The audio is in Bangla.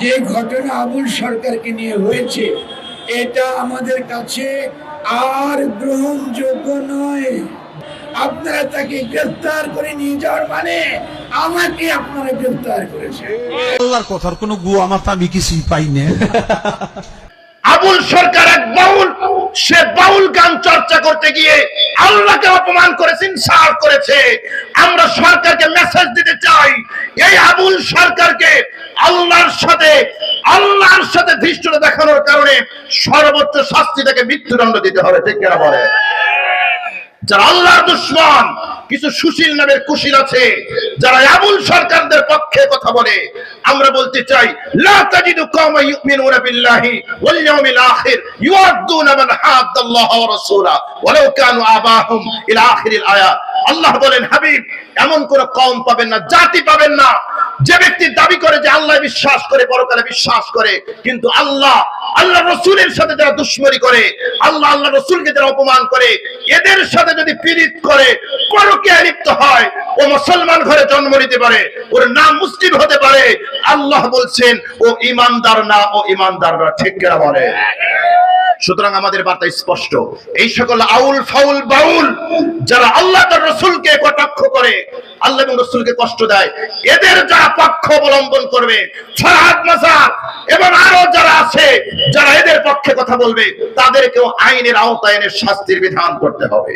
যে ঘটনা আবুল সরকারকে নিয়ে হয়েছে এটা আমাদের কাছে আর গ্রহণযোগ্য নয়। আপনারা তাকে গ্রেফতার করে নিয়ে যাওয়ার মানে আমাকে আপনারা গ্রেফতার করেছে আল্লাহর কথার কোনো গুয়া মাথা আমি কিছুই পাই না। আবুল সরকার এক বাউল সে বাউল গান চর্চা করতে গিয়ে আল্লাহকে অপমান করেছে ইনসাফ করেছে। আমরা সরকারকে মেসেজ দিতে চাই এই আবুল সরকারকে আল্লাহর সাথে আল্লাহর সাথে ধৃষ্টতা দেখানোর কারণে সর্বোচ্চ শাস্তি তাকে মৃত্যুদণ্ড দিতে হবে, ঠিক কিনা বলে? যারা আল্লাহর দুশ্মন, কিছু সুশীল নামের কুশীল আছে, যারা সরকারদের পক্ষে কথা বলে, আমরা বলতে চাই কওমা ইউমিনুনা বিল্লাহি ওয়াল ইয়াউমিল আখির ইউআদ্দুনা মান ওয়া রাসূলা ওয়ালাউ কানু আবাহুম ইলা আখিরিল আয়াত আল্লাহ বলেন, হাবিব, এমন কোন কওম পাবেন না, জাতি পাবেন না যে ব্যক্তি দাবি করে যে আল্লাহ বিশ্বাস করে, পরকালে বিশ্বাস করে, কিন্তু আল্লাহ আল্লাহ রসুলের সাথে যারা দুশ্মনী করে, আল্লাহ আল্লাহ রসুলকে যারা অপমান করে, এদের সাথে যদি পীড়িত করে, পরকে লিপ্ত হয়, ও মুসলমান ঘরে জন্ম নিতে পারে, ওর নাম মুসলিম হতে পারে, আল্লাহ বলছেন, ও ইমানদার না, ও ইমানদাররা ঠিক কেনা বলে? সুতরাং আমাদের বার্তা স্পষ্ট। এই সকল আউল ফাউল বাউল যারা আল্লাহ তার রসুলকে কটাক্ষ করে, আল্লাহ রসুলকে কষ্ট দেয়, এদের যারা পক্ষ অবলম্বন করবে এবং আরও যারা আছে, যারা এদের পক্ষে কথা বলবে, তাদেরকেও আইনের আওতায় এনে শাস্তির বিধান করতে হবে।